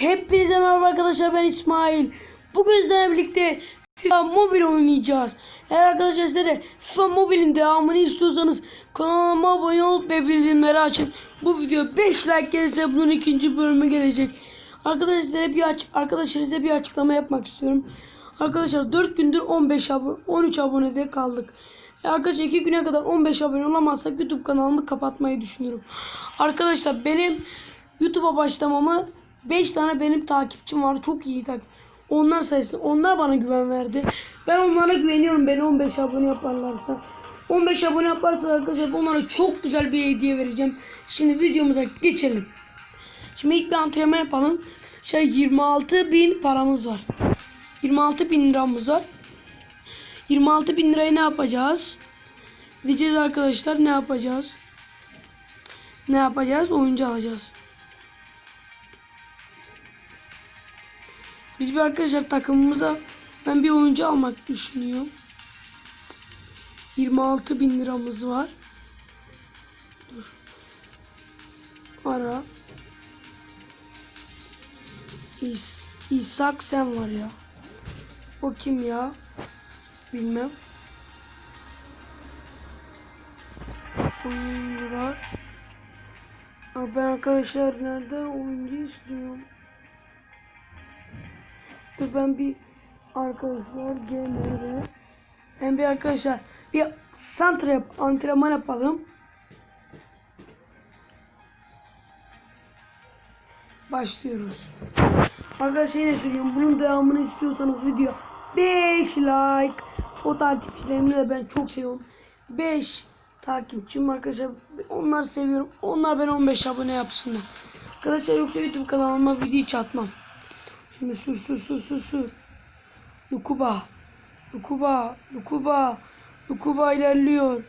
Hepinize merhaba arkadaşlar ben İsmail. Bugün sizlerle birlikte FIFA Mobile oynayacağız. Eğer arkadaşlar size FIFA Mobile'in devamını istiyorsanız kanalıma abone olup ve bildirimleri açın. Bu video 5 like gelirse bunun ikinci bölümü gelecek. Arkadaşlar bir aç arkadaşlar size bir açıklama yapmak istiyorum. Arkadaşlar 4 gündür 15 abone 13 abonede kaldık. E Arkadaşlar 2 güne kadar 15 abone olamazsak YouTube kanalımı kapatmayı düşünüyorum. Arkadaşlar benim YouTube'a başlamamı 5 tane benim takipçim var. Çok iyi takip. Onlar sayesinde onlar bana güven verdi. Ben onlara güveniyorum. Beni 15 abone yaparlarsa. 15 abone yaparsa arkadaşlar onlara çok güzel bir hediye vereceğim. Şimdi videomuza geçelim. Şimdi ilk bir antrenman yapalım. Şey 26 bin paramız var. 26 bin liramız var. 26 bin lirayı ne yapacağız? Diyeceğiz arkadaşlar ne yapacağız? Ne yapacağız? Oyuncu alacağız. Biz bir arkadaşlar takımımıza ben bir oyuncu almak düşünüyorum. 26 bin liramız var. Dur. Ara. İs İshak sen var ya. O kim ya? Bilmem. Oyuncular. Ben arkadaşlar nerede oyuncu istiyorum. Dur ben bir arkadaşlar genelde ben bir arkadaşlar bir santra yap, antrenman yapalım. Başlıyoruz. Arkadaşlar yine söylüyorum. Bunun devamını istiyorsanız video 5 like. O takipçilerimi de ben çok seviyorum. 5 takipçim arkadaşlar. Onlar seviyorum. Onlar ben 15 abone yapsınlar. Arkadaşlar yoksa YouTube kanalıma video hiç atmam. Şimdi sür sür sür sür sür. Lukuba. Lukuba. Lukuba. Lukuba ilerliyor.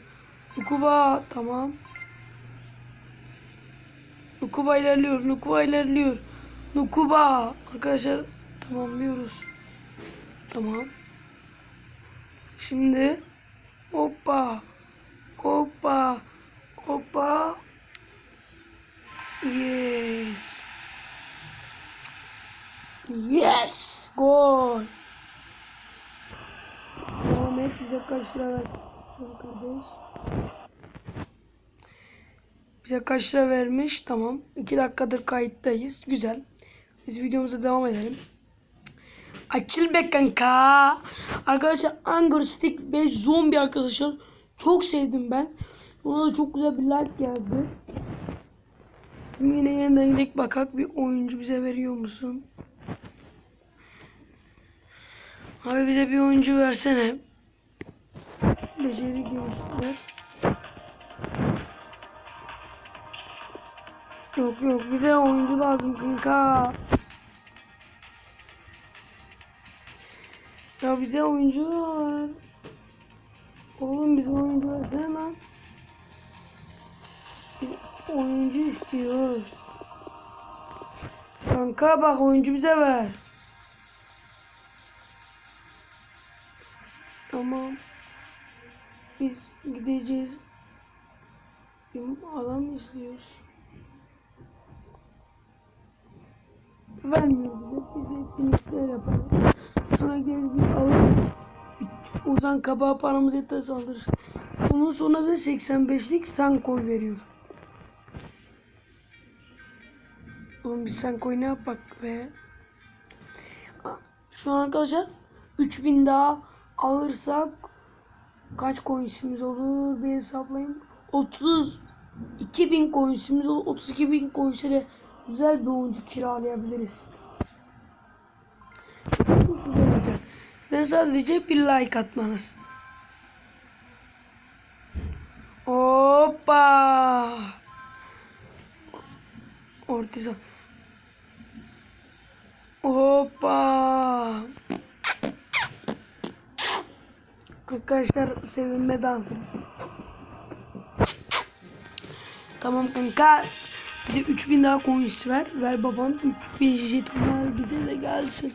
Lukuba. Tamam. Lukuba ilerliyor. Lukuba ilerliyor. Lukuba. Arkadaşlar tamamlıyoruz. Tamam. Şimdi hoppa. Hoppa. Hoppa. Yes. Yes! Gol! Ahmet bize kaç lira ver? Kardeş. Bize kaç lira vermiş? Tamam. 2 dakikadır kayıttayız. Güzel. Biz videomuza devam edelim. Açıl be kanka. Arkadaşlar Anger Stick ve zombi arkadaşlar. Çok sevdim ben. Ona da çok güzel bir like geldi. Yine yeniden bakak bir oyuncu bize veriyor musun? Abi bize bir oyuncu versene. Beceri göster. Yok yok bize oyuncu lazım kanka. Ya bize oyuncu var. Oğlum bize oyuncu versene lan. Oyuncu istiyoruz. Kanka bak oyuncu bize ver. Tamam. Biz gideceğiz. Bir adam istiyoruz. Vermiyor bize. Biz etkinlikler yapalım. Sonra gelip bir alırız. Ozan kabağı paramız yeterse alırız. Ondan sonra bize 85'lik sen koy veriyor. Oğlum biz sen koy ne yapak be? Şu an arkadaşlar 3000 daha alırsak kaç coinsimiz olur bir hesaplayayım. 32 bin coinsimiz olur. 32 bin coins'e güzel bir oyuncu kiralayabiliriz. Size sadece bir like atmanız. Hoppa. Ortiza. Hoppa. Arkadaşlar sevinme dansı. Tamam kanka. Bize 3000 daha coins ver. Ver babam 3000 jetonlar bize de gelsin.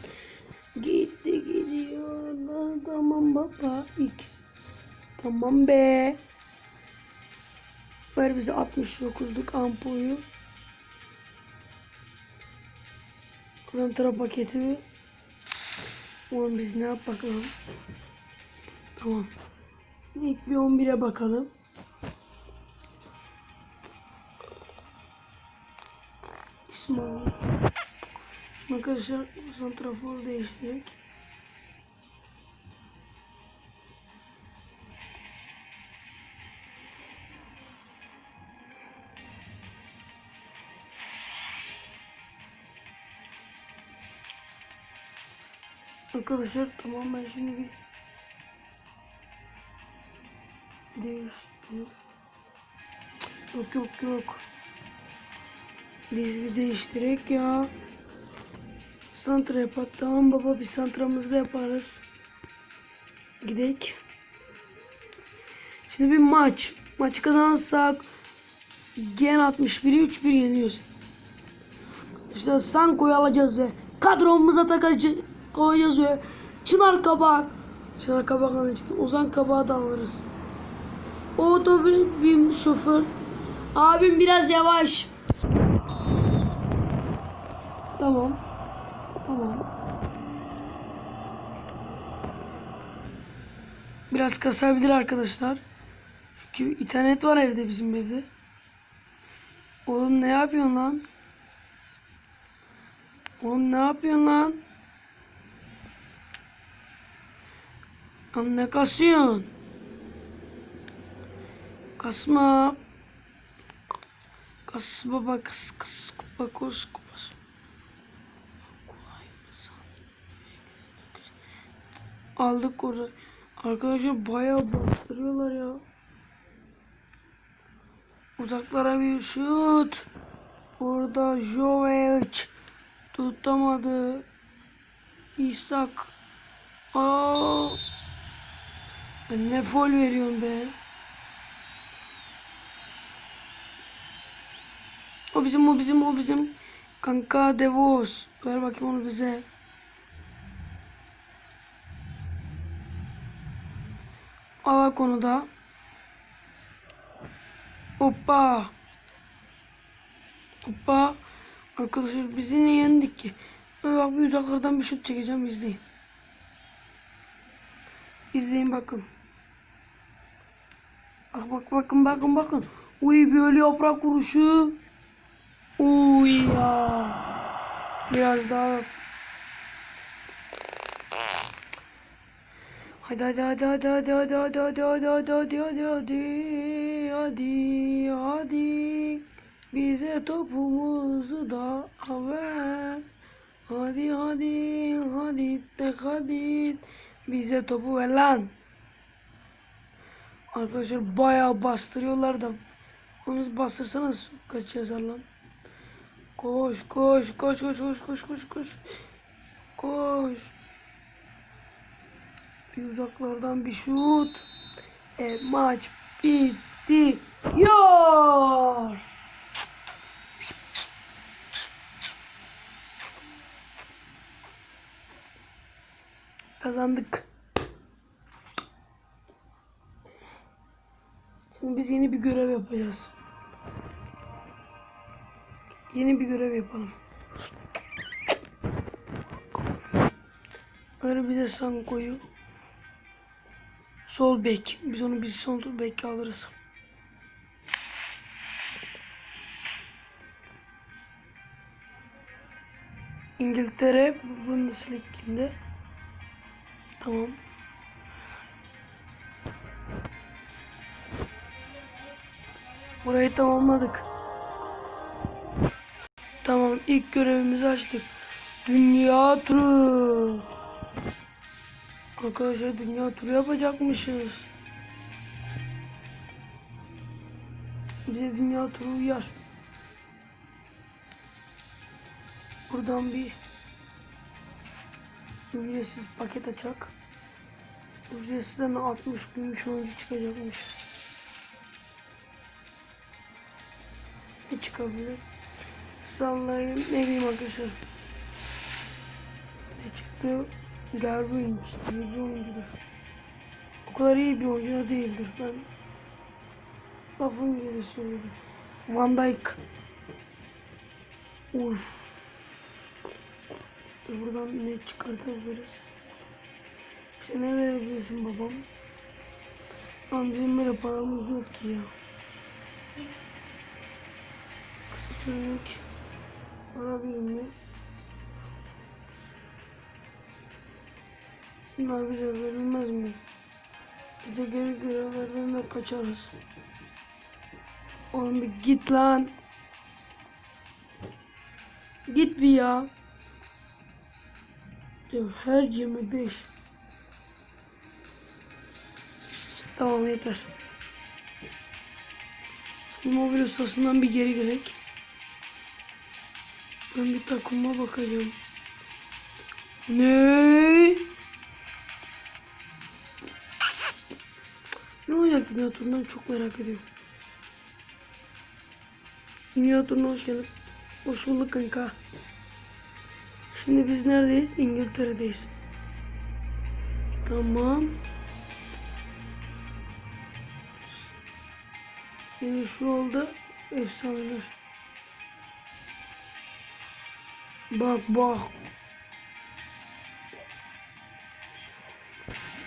Gitti gidiyorlar. Tamam baba. X. Tamam be. Ver bize 69'luk ampuyu. Santra paketi. Oğlum biz ne yap bakalım. Tamam. İlk bir 11'e bakalım. İsmail. Arkadaşlar santrafor değiştirdik. Arkadaşlar tamam ben şimdi bir değiştir. Yok yok yok. Biz bir değiştirek ya. Santra yapak. Tamam baba bir santramızı da yaparız. Gidek. Şimdi bir maç. Maç kazanırsak Gen 61'i 3-1 yeniyoruz. İşte Sanko'yu alacağız ve kadromuza takacağız, koyacağız ve Çınar Kabak. Çınar Kabak alacak. Ozan Kabak'ı da alırız. O otobüs bir şoför. Abim biraz yavaş. Tamam. Tamam. Biraz kasabilir arkadaşlar. Çünkü internet var evde bizim evde. Oğlum ne yapıyorsun lan? Oğlum ne yapıyorsun lan? Lan ne kasıyorsun? Kasma. Kas baba kıs kıs kupa koş kupas. Aldık orada. Arkadaşlar bayağı bastırıyorlar ya. Uzaklara bir şut. Orada Jovic tutamadı. İshak. Aa. Ben ne fol veriyorsun be. O bizim o bizim o bizim. Kanka Devos. Ver bakayım onu bize. Al konuda. Hoppa. Hoppa. Arkadaşlar bizi niye yendik ki? Ben bak bir uzaklardan bir şut çekeceğim izleyin. İzleyin bakın. Bak bak bakın bakın bakın. Uy böyle yaprak vuruşu. Uy ya. Biraz daha. Hadi hadi hadi hadi hadi hadi hadi hadi hadi hadi hadi hadi hadi hadi hadi bize topumuzu da ver hadi hadi hadi de hadi bize topu ver lan arkadaşlar bayağı bastırıyorlar da onu bastırsanız kaç yazar lan Koş koş koş koş koş koş koş koş. Koş. Bir uzaklardan bir şut. E, maç bitti. Yor. Kazandık. Şimdi biz yeni bir görev yapacağız. Yeni bir görev yapalım. Öyle bize Sanko'yu Sol bek. Biz onu biz sol bek alırız. İngiltere Bundesliga'nde. Tamam. Burayı tamamladık. Tamam ilk görevimizi açtık. Dünya turu. Arkadaşlar dünya turu yapacakmışız. Bize dünya turu uyar. Buradan bir ücretsiz paket açak. Ücretsizden 60 gümüş oyuncu çıkacakmış. Ne çıkabilir? Sallayayım. Ne bileyim arkadaşlar. Ne çıktı? Gerwin iyi bir oyuncudur. O kadar iyi bir oyuncu değildir. Ben lafın gibi söyledim. Van Dijk. Uf. Buradan ne çıkartabiliriz? Bize ne verebilirsin babam? Ama bizim böyle paramız yok ki ya. Kısa sürmek para birimi. Bunlar bize verilmez mi? Bize geri görevlerden kaçarız. Oğlum bir git lan. Git bir ya. Her 25. Tamam yeter. Mobil ustasından bir geri gerek. Ben bir takıma bakacağım. Ne? Ne olacak dünya turundan çok merak ediyorum. Dünya turuna hoş geldin. Hoş bulduk kanka. Şimdi biz neredeyiz? İngiltere'deyiz. Tamam. Yani şu oldu efsaneler. Bak bak.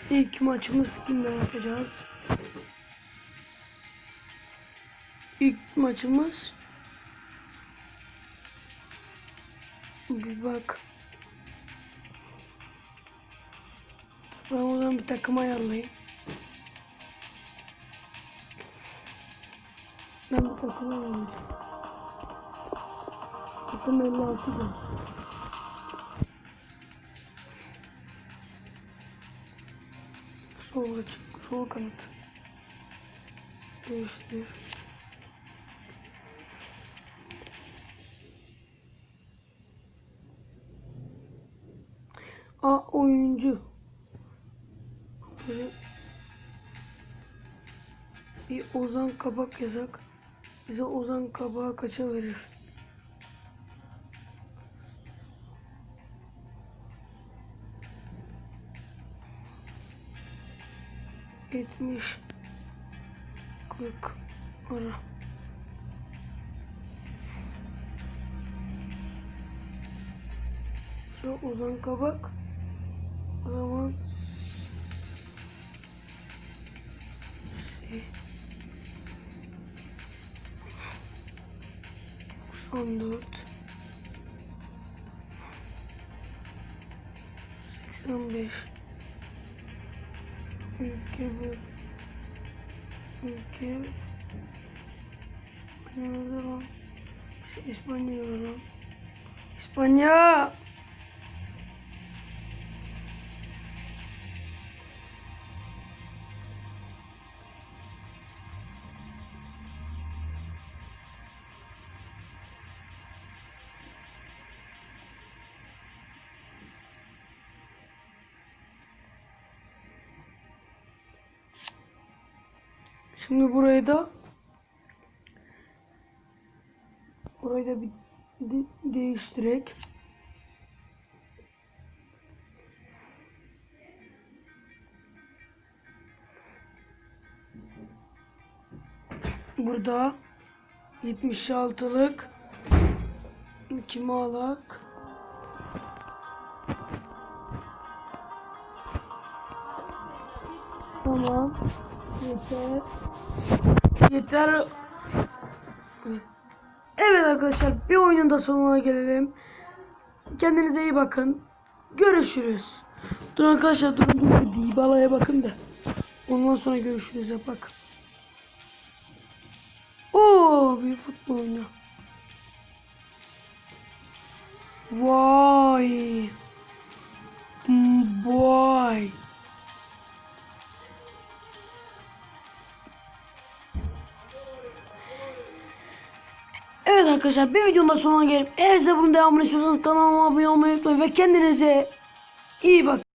İlk maçımız kimle yapacağız? İlk maçımız bir bak. Ben o zaman bir takım ayarlayayım. Ben bir takım ayarlayayım. Takım 56 gün. Sol açık, sol kanat. Değiştir. A oyuncu. Böyle bir Ozan Kabak yazak. Bize Ozan Kabak'a kaça verir? Yetmiş. Kırk. Ara. Şu Ozan Kabak. O zaman şey 94 85 Ülke bu Ülke Nerede lan? Şey, İspanya var lan İspanya Şimdi burayı da burayı da bir de- değiştirek. Burada 76'lık kim alak? Tamam. Yeter. Yeter. Evet arkadaşlar bir oyunun da sonuna gelelim. Kendinize iyi bakın. Görüşürüz. Dur arkadaşlar durun dur bir Dybala'ya bakın da. Ondan sonra görüşürüz ya bak. Oo bir futbol oynuyor. Vay. Vay. Evet arkadaşlar bir videonun da sonuna gelip eğer size bunun devamını istiyorsanız kanalıma abone olmayı unutmayın ve kendinize iyi bakın.